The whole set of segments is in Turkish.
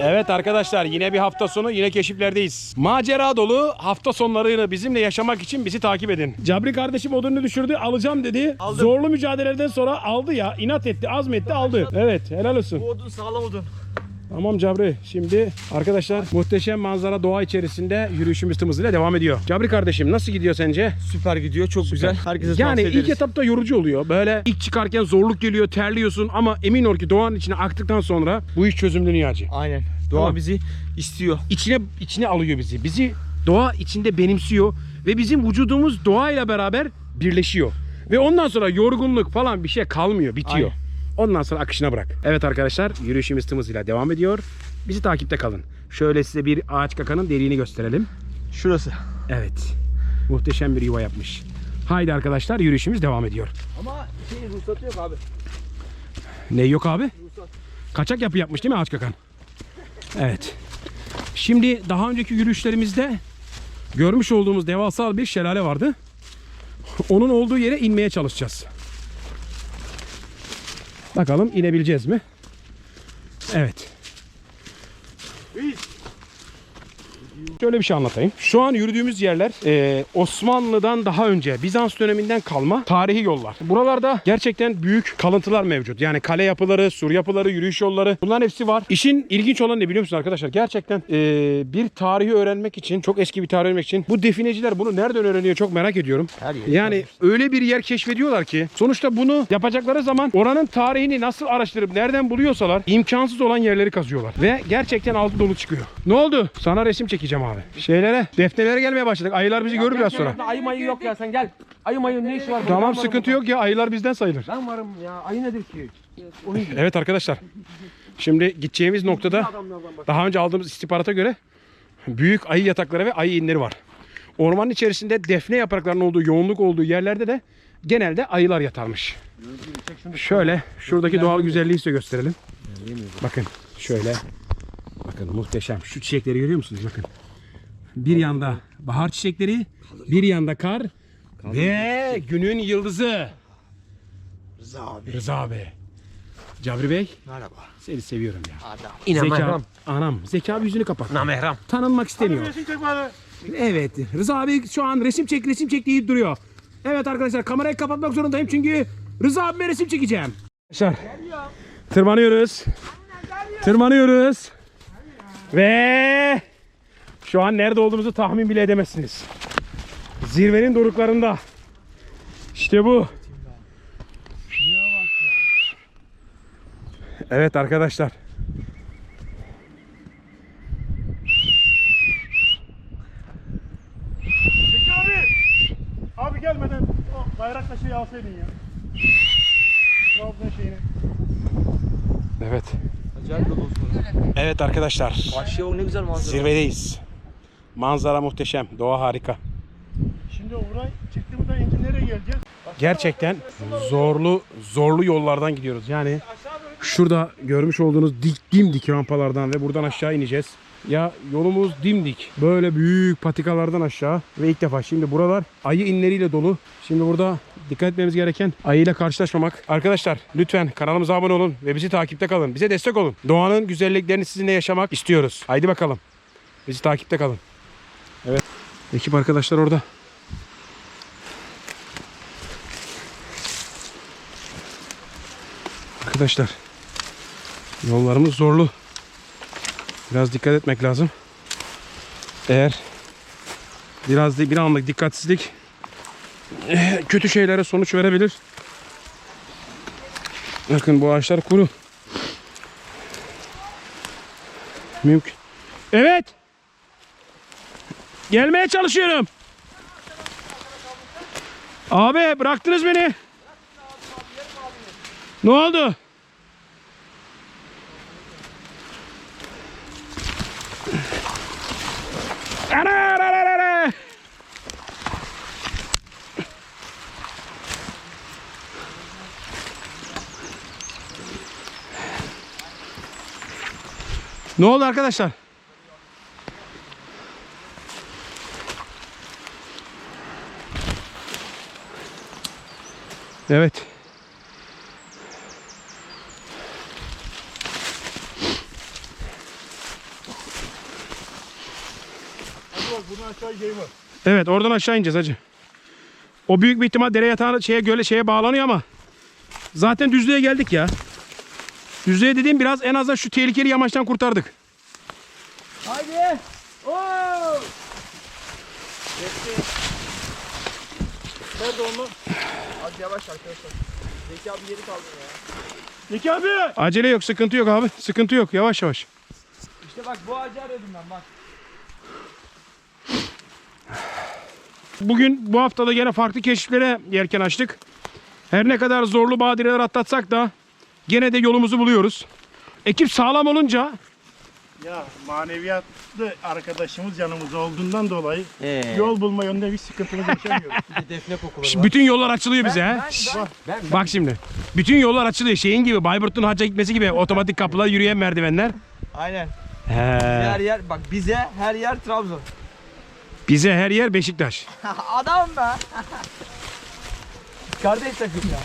Evet arkadaşlar yine bir hafta sonu yine keşiflerdeyiz. Macera dolu hafta sonlarını bizimle yaşamak için bizi takip edin. Cabri kardeşim odunu düşürdü alacağım dedi. Zorlu mücadeleden sonra aldı ya inat etti azmetti aldı. Evet helal olsun. Bu odun sağlam odun. Tamam Cabri. Şimdi arkadaşlar muhteşem manzara doğa içerisinde yürüyüşümüz tım hızıyla devam ediyor. Cabri kardeşim nasıl gidiyor sence? Süper gidiyor çok güzel. Herkese Yani tavsiye ilk ederiz. etapta yorucu oluyor. Böyle ilk çıkarken zorluk geliyor, terliyorsun ama emin ol ki doğanın içine aktıktan sonra bu iş çözümlü Niyaci. Aynen. Doğa Tamam. bizi istiyor. İçine içine alıyor bizi. Bizi doğa içinde benimsiyor ve bizim vücudumuz doğayla beraber birleşiyor. Ve ondan sonra yorgunluk falan bir şey kalmıyor, bitiyor. Aynen. Ondan sonra akışına bırak. Evet arkadaşlar, yürüyüşümüz tım hızıyla devam ediyor. Bizi takipte kalın. Şöyle size bir ağaç kakanın deliğini gösterelim. Şurası. Evet. Muhteşem bir yuva yapmış. Haydi arkadaşlar yürüyüşümüz devam ediyor. Ama şey ruhsatı yok abi. Ne yok abi? Ruhsat. Kaçak yapı yapmış değil mi ağaç kakan? Evet. Şimdi daha önceki yürüyüşlerimizde görmüş olduğumuz devasa bir şelale vardı. Onun olduğu yere inmeye çalışacağız. Bakalım inebileceğiz mi? Evet. Şöyle bir şey anlatayım. Şu an yürüdüğümüz yerler e, Osmanlı'dan daha önce Bizans döneminden kalma tarihi yollar. Buralarda gerçekten büyük kalıntılar mevcut. Yani kale yapıları, sur yapıları, yürüyüş yolları bunların hepsi var. İşin ilginç olan ne biliyor musun arkadaşlar? Gerçekten e, bir tarihi öğrenmek için, çok eski bir tarih öğrenmek için bu defineciler bunu nereden öğreniyor çok merak ediyorum. Her yeri Yani öyle bir yer keşfediyorlar ki sonuçta bunu yapacakları zaman oranın tarihini nasıl araştırıp nereden buluyorsalar imkansız olan yerleri kazıyorlar. Ve gerçekten altı dolu çıkıyor. Ne oldu? Sana resim çekeceğim abi. Şeylere, defnelere gelmeye başladık. Ayılar bizi görür biraz sonra. Ayı mayı yok ya sen gel. Ayı mayı ne işi var? burada? Tamam Ben varım sıkıntı burada. yok ya ayılar bizden sayılır. Ben varım ya. Ayı nedir ki? Yiyor. Evet arkadaşlar. Şimdi gideceğimiz noktada Adamlardan bak. daha önce aldığımız istihbarata göre büyük ayı yatakları ve ayı inleri var. Ormanın içerisinde defne yapraklarının olduğu, yoğunluk olduğu yerlerde de genelde ayılar yatarmış. Şöyle şuradaki doğal güzelliği size gösterelim. Bakın şöyle. Bakın muhteşem. Şu çiçekleri görüyor musunuz? Bakın. Bir yanda bahar çiçekleri, bir yanda kar ve günün yıldızı. Rıza abi. Rıza abi. Cabri Bey Merhaba. seni seviyorum ya. Adam. Zeka, anam. Zeka abi yüzünü kapat. Namehram. Tanınmak istemiyor. Evet. Rıza abi şu an resim çek resim çek deyip duruyor. Evet arkadaşlar kamerayı kapatmak zorundayım çünkü Rıza abime resim çekeceğim. Arkadaşlar tırmanıyoruz. Tırmanıyoruz. Ve şu an nerede olduğumuzu tahmin bile edemezsiniz. Zirvenin doruklarında. İşte bu. Evet arkadaşlar. Peki abi. Abi gelmeden o bayrakla şey alsaydın ya. Trabzon şeyini. Evet. Evet arkadaşlar. O ne güzel manzara. Zirvedeyiz. Manzara muhteşem. Doğa harika. Şimdi Uğray çıktığımızda ince nereye geleceğiz? Gerçekten zorlu zorlu yollardan gidiyoruz. Yani şurada görmüş olduğunuz dik dimdik rampalardan ve buradan aşağı ineceğiz. Ya yolumuz dimdik. Böyle büyük patikalardan aşağı ve ilk defa şimdi buralar ayı inleriyle dolu. Şimdi burada dikkat etmemiz gereken ayıyla karşılaşmamak. Arkadaşlar lütfen kanalımıza abone olun ve bizi takipte kalın. Bize destek olun. Doğanın güzelliklerini sizinle yaşamak istiyoruz. Haydi bakalım. Bizi takipte kalın. Evet. Ekip arkadaşlar orada. Arkadaşlar yollarımız zorlu. Biraz dikkat etmek lazım. Eğer biraz bir anlık dikkatsizlik kötü şeylere sonuç verebilir. Bakın bu ağaçlar kuru. Mümkün. Evet. Gelmeye çalışıyorum. Abi bıraktınız beni. Ne oldu? Ana, ana, ana, ana. Ne oldu arkadaşlar? Evet. Buradan aşağı game var. Evet oradan aşağı ineceğiz hacı. O büyük bir ihtimal dere yatağına şeye göle şeye bağlanıyor ama zaten düzlüğe geldik ya. Düzlüğe dediğim biraz en azından şu tehlikeli yamaçtan kurtardık. Haydi. Oo. Nerede onlar? Az yavaş arkadaşlar. Zeki abi yeri kaldı ya. Zeki abi. Acele yok, sıkıntı yok abi. Sıkıntı yok. Yavaş yavaş. İşte bak bu ağacı arıyordum ben bak. Bugün bu haftada gene farklı keşiflere yelken açtık. Her ne kadar zorlu badireler atlatsak da gene de yolumuzu buluyoruz. Ekip sağlam olunca Ya maneviyatlı arkadaşımız yanımızda olduğundan dolayı Ee. yol bulma yönünde bir sıkıntımız yaşamıyoruz. Bir de defne kokuları Şş, var. bütün yollar açılıyor bize he. Ben, ben, ben, Bak şimdi. Bütün yollar açılıyor. Şeyin gibi Bayburt'un hacca gitmesi gibi otomatik kapılar, yürüyen merdivenler. Aynen. Her He. yer bak bize her yer Trabzon. Bize her yer Beşiktaş. Adam be. Kardeş takım ya.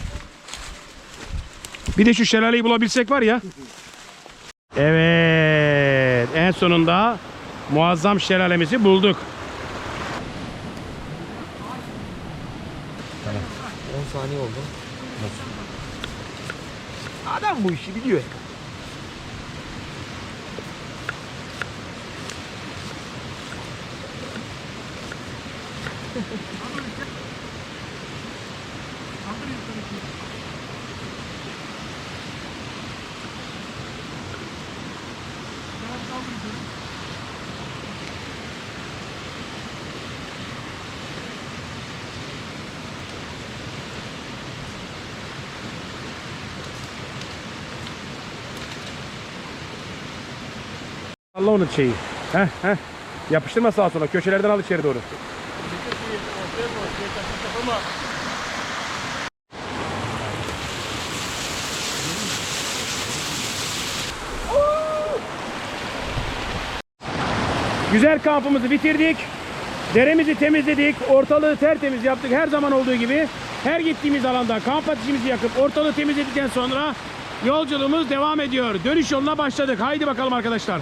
Bir de şu şelaleyi bulabilsek var ya. Evet. En sonunda muazzam şelalemizi bulduk. 10 saniye oldu. Adam bu işi biliyor. Allah onun şeyi. Heh heh. Yapıştırma sağa sola. Köşelerden al içeri doğru. Güzel kampımızı bitirdik. Deremizi temizledik. Ortalığı tertemiz yaptık. Her zaman olduğu gibi her gittiğimiz alanda kamp ateşimizi yakıp ortalığı temizledikten sonra yolculuğumuz devam ediyor. Dönüş yoluna başladık. Haydi bakalım arkadaşlar.